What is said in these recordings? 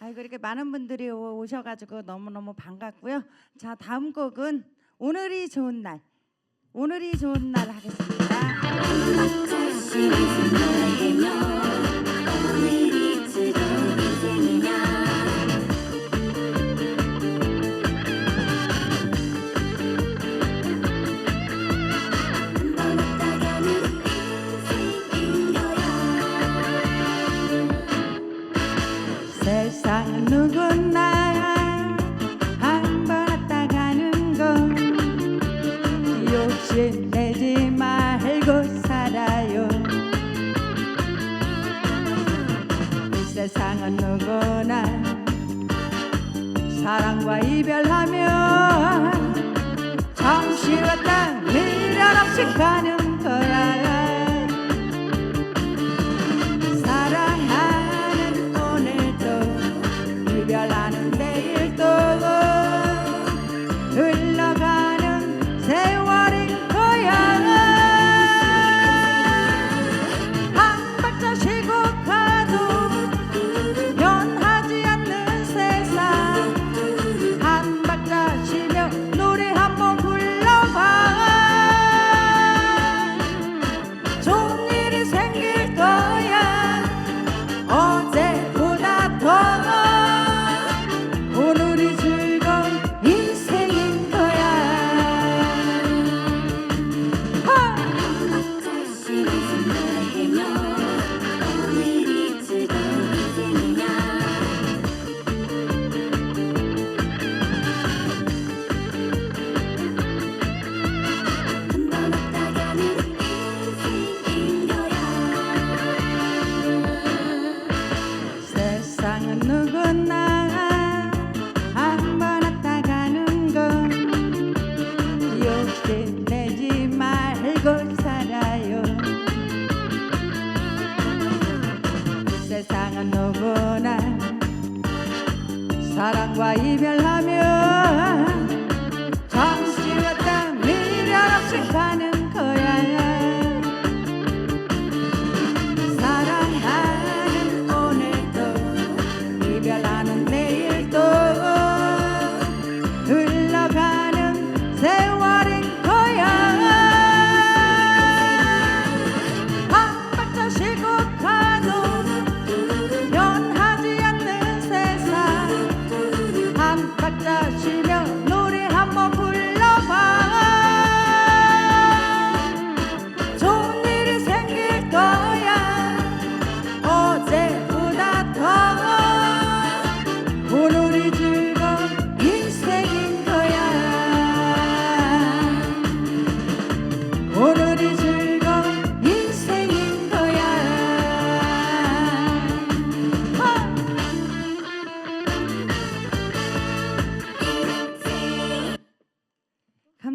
아이고 이렇게 많은 분들이 오- 오셔가지고 너무너무 반갑고요. 자 다음 곡은 오늘이 좋은 날 오늘이 좋은 날 하겠습니다. 그 누구나? 사랑과 이별하면 잠시 왔다 미련 없이 가는 day. 세상은 누구나 사랑과 이별하며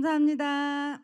감사합니다.